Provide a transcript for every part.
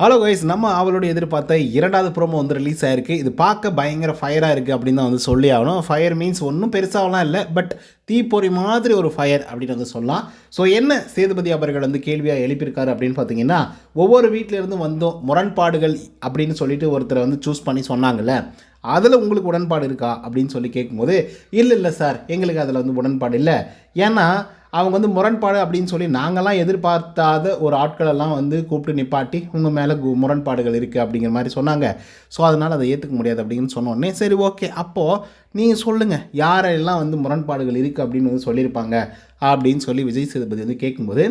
Hello guys நம்ம அவளோட எதிர்பார்த்த இரண்டாவது ப்ரோமோ வந்து ரிலீஸ் ஆயிருக்கு. இது பார்க்க பயங்கர ஃபயராக இருக்குது அப்படின்னு தான் வந்து சொல்லி ஆகணும். ஃபயர் மீன்ஸ் ஒன்றும் பெருசாகலாம் இல்லை பட் தீப்பொறி மாதிரி ஒரு ஃபயர் அப்படின்னு வந்து சொல்லலாம். ஸோ என்ன சேதுபதி அவர்கள் வந்து கேள்வியாக எழுப்பியிருக்காரு அப்படின்னு பார்த்தீங்கன்னா ஒவ்வொரு வீட்டிலேருந்து வந்தோம் முரண்பாடுகள் அப்படின்னு சொல்லிட்டு ஒருத்தரை வந்து சூஸ் பண்ணி சொன்னாங்கல்ல அதில் உங்களுக்கு உடன்பாடு இருக்கா அப்படின்னு சொல்லி கேட்கும்போது இல்லை இல்லை சார் எங்களுக்கு அதில் வந்து உடன்பாடு இல்லை. ஏன்னா அவங்க வந்து முரண்பாடு அப்படின்னு சொல்லி நாங்கள்லாம் எதிர்பார்த்தாத ஒரு ஆட்களெல்லாம் வந்து கூப்பிட்டு நிப்பாட்டி உங்கள் மேலே முரண்பாடுகள் இருக்குது அப்படிங்கிற மாதிரி சொன்னாங்க. ஸோ அதனால் அதை ஏற்றுக்க முடியாது அப்படின்னு சொன்னோடனே சரி ஓகே அப்போது நீங்கள் சொல்லுங்கள் யாரெல்லாம் வந்து முரண்பாடுகள் இருக்குது அப்படின்னு வந்து சொல்லியிருப்பாங்க. அப்படின்னு சொல்லி விஜய் சேதுபதி வந்து கேட்கும்போது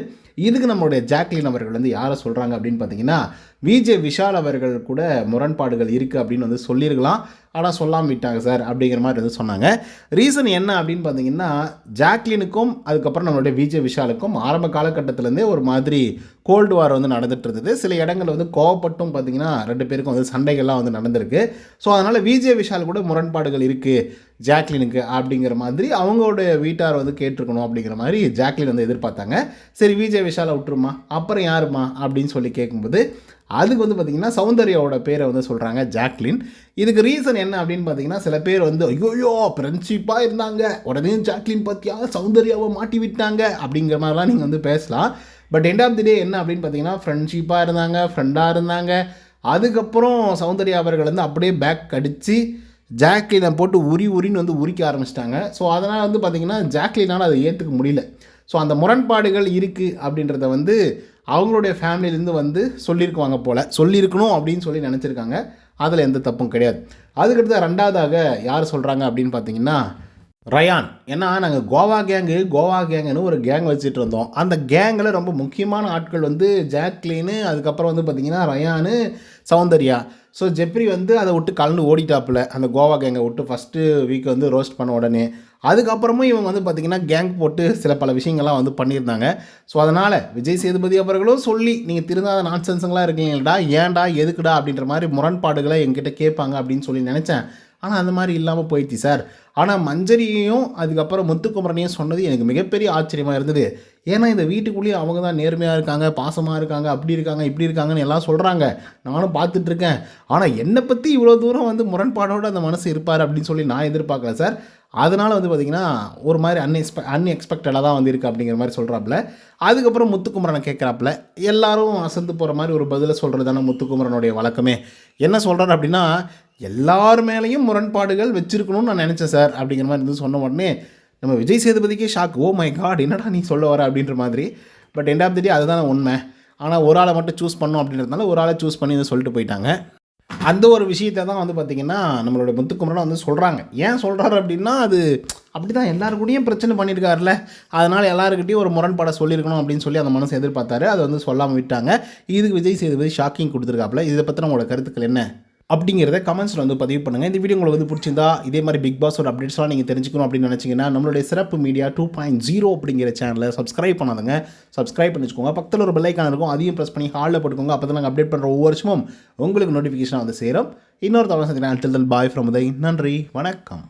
இதுக்கு நம்மளுடைய ஜாக்லின் அவர்கள் வந்து யாரை சொல்கிறாங்க அப்படின்னு பார்த்தீங்கன்னா விஜே விஷால் அவர்கள் கூட முரண்பாடுகள் இருக்குது அப்படின்னு வந்து சொல்லியிருக்கலாம். ஆனால் சொல்லாமல் விட்டாங்க சார் அப்படிங்கிற மாதிரி வந்து சொன்னாங்க. ரீசன் என்ன அப்படின்னு பார்த்தீங்கன்னா ஜாக்லினுக்கும் அதுக்கப்புறம் நம்மளுடைய விஜய் விஷாலுக்கும் ஆரம்ப காலகட்டத்திலேருந்தே ஒரு மாதிரி கோல்டு வார் வந்து நடந்துட்டு இருந்தது சில இடங்கள் வந்து கோவப்பட்டும் பார்த்தீங்கன்னா ரெண்டு பேருக்கும் வந்து சண்டைகள்லாம் வந்து நடந்திருக்கு. ஸோ அதனால் விஜய் விஷால் கூட முரண்பாடுகள் இருக்குது ஜாக்லினுக்கு அப்படிங்கிற மாதிரி அவங்களோட வீட்டார் வந்து கேட்டிருக்கணும் அப்படிங்கிற மாதிரி ஜாக்லின் வந்து எதிர்பார்த்தாங்க. சரி விஜய் விஷாலை விட்டுருமா? அப்புறம் யாருமா? அப்படின்னு சொல்லி கேட்கும்போது அதுக்கு வந்து பார்த்திங்கன்னா சௌந்தர்யாவோட பேரை வந்து சொல்கிறாங்க ஜாக்லின் இதுக்கு ரீசன் என்ன அப்படின்னு பார்த்தீங்கன்னா சில பேர் வந்து ஐயோயோ ஃப்ரெண்ட்ஷிப்பாக இருந்தாங்க. உடனே ஜாக்லின் பற்றியா சௌந்தர்யாவை மாட்டி விட்டாங்க. அப்படிங்கிற மாதிரிலாம் நீங்கள் வந்து பேசலாம். But end of the day என்ன அப்படின்னு பார்த்தீங்கன்னா ஃப்ரெண்ட்ஷிப்பாக இருந்தாங்க ஃப்ரெண்டாக இருந்தாங்க. அதுக்கப்புறம் சௌந்தர்யா அவர்கள் வந்து அப்படியே பேக் அடித்து ஜாக்லினை போட்டு உரி உரின்னு வந்து உரிக்க ஆரம்பிச்சிட்டாங்க. ஸோ அதனால் வந்து பார்த்திங்கன்னா ஜாக்லினால் அதை ஏற்றுக்க முடியல. ஸோ அந்த முரண்பாடுகள் இருக்குது அப்படின்றத வந்து அவங்களுடைய ஃபேமிலியிலேருந்து வந்து சொல்லியிருக்குவாங்க போல். சொல்லியிருக்கணும் அப்படின்னு சொல்லி நினச்சிருக்காங்க. அதில் எந்த தப்பும் கிடையாது. அதுக்கடுத்து ரெண்டாவதாக யார் சொல்கிறாங்க அப்படின்னு பார்த்தீங்கன்னா ரயான். ஏன்னா நாங்கள் கோவா கேங்கு கோவா கேங்குன்னு ஒரு கேங் வச்சுட்டு இருந்தோம். அந்த கேங்கில் ரொம்ப முக்கியமான ஆட்கள் வந்து ஜாக்லின்னு அதுக்கப்புறம் வந்து பார்த்திங்கன்னா ரயானு சௌந்தர்யா. ஸோ ஜெப்ரி வந்து அதை விட்டு கலந்து ஓடிட்டாப்புல. அந்த கோவா கேங்கை விட்டு ஃபஸ்ட்டு வீக் வந்து ரோஸ்ட் பண்ண உடனே. அதுக்கப்புறமும் இவங்க வந்து பார்த்திங்கன்னா கேங் போட்டு சில பல விஷயங்கள்லாம் வந்து பண்ணியிருந்தாங்க. ஸோ அதனால் விஜய் சேதுபதி அவர்களும் சொல்லி நீங்கள் திருந்தாத நான்சென்ஸுங்களாம் இருக்கீங்களா ஏன்டா எதுக்குடா? அப்படின்ற மாதிரி முரண்பாடுகளை எங்கிட்ட கேட்பாங்க அப்படின்னு சொல்லி நினச்சேன். ஆனால் அந்த மாதிரி இல்லாமல் போயிடுச்சு சார். ஆனால் மஞ்சரியையும் அதுக்கப்புறம் முத்துக்குமரனையும் சொன்னது எனக்கு மிகப்பெரிய ஆச்சரியமாக இருந்தது. ஏன்னா இந்த வீட்டுக்குள்ளேயே அவங்க தான் நேர்மையாக இருக்காங்க பாசமாக இருக்காங்க அப்படி இருக்காங்க இப்படி இருக்காங்கன்னு எல்லாம் சொல்கிறாங்க நானும் பார்த்துட்ருக்கேன் ஆனால் என்னை பற்றி இவ்வளோ தூரம் வந்து முரண்பாடோடு அந்த மனசு இருப்பார் அப்படின்னு சொல்லி நான் எதிர்பார்க்கல சார். அதனால் வந்து பார்த்திங்கன்னா ஒரு மாதிரி அன்எக்ஸ்பெ அன்எக்ஸ்பெக்டடாக தான் வந்து இருக்குது அப்படிங்கிற மாதிரி சொல்கிறாப்புல அதுக்கப்புறம் முத்துக்குமரனை கேட்குறாப்புல எல்லாரும் அசந்து போகிற மாதிரி ஒரு பதிலை சொல்கிறது தானே முத்துக்குமரனுடைய வழக்கமே. என்ன சொல்கிறாரு அப்படின்னா எல்லார் மேலேயும் முரண்பாடுகள் வச்சுருக்கணும்னு நான் நினச்சேன் சார் அப்படிங்கிற மாதிரி இருந்து சொன்ன உடனே நம்ம விஜய் சேதுபதிக்கே ஷாக் ஓ மை காட் என்னடா நீ சொல்ல வர? அப்படின்ற மாதிரி. But end of the day அதுதான் உண்மை. ஆனால் ஒரு ஆளை மட்டும் சூஸ் பண்ணோம் அப்படின்றதுனால ஒரு ஆளை சூஸ் பண்ணி சொல்லிட்டு போயிட்டாங்க. அந்த ஒரு விஷயத்தை தான் வந்து பார்த்திங்கன்னா நம்மளோட முத்துக்குமரனை வந்து சொல்கிறாங்க ஏன் சொல்கிறாரு அப்படின்னா அது அப்படி தான் எல்லாருக்கூடையும் பிரச்சனை பண்ணியிருக்காருல அதனால் எல்லாருக்கிட்டையும் ஒரு முரண்பாடை சொல்லியிருக்கணும் அப்படின்னு சொல்லி அந்த மனசு எதிர்பார்த்தாரு. அதை வந்து சொல்லாமல் விட்டாங்க. இதுக்கு விஜய் சேதுபதி ஷாக்கிங் கொடுத்துருக்காப்புல. இதை பற்றி உங்களோட கருத்துக்கள் என்ன? அப்படிங்கிறத கமெண்ட்ஸில் வந்து பதிவு பண்ணுங்கள் இந்த வீடியோ உங்களுக்கு வந்து பிடிச்சிருந்தா இதே மாதிரி பிக் பாஸோட அப்டேட்ஸ்லாம் நீங்கள் தெரிஞ்சுக்கணும் அப்படின்னு நினச்சிங்கன்னா நம்மளுடைய சிறப்பு மீடியா டூ பாயிண்ட் ஜீரோ அப்படிங்கிற சேனலை சப்ஸ்கிரைப் பண்ணாதுங்க. சப்ஸ்கிரைப் பண்ணி வச்சுக்கோங்க பக்கத்தில் ஒரு பெல்லைக்கான இருக்கும். அதையும் ப்ரெஸ் பண்ணி ஹாலில் போட்டுக்கோங்க. அப்போ தான் நாங்கள் அப்டேட் பண்ணுற ஒவ்வொரு வருஷமும் உங்களுக்கு நோட்டிஃபிகேஷன் வந்து சேரும். இன்னொரு தவிர சந்திக்கிறேன் பாய் ஃப்ரம் உதய் நன்றி. வணக்கம்.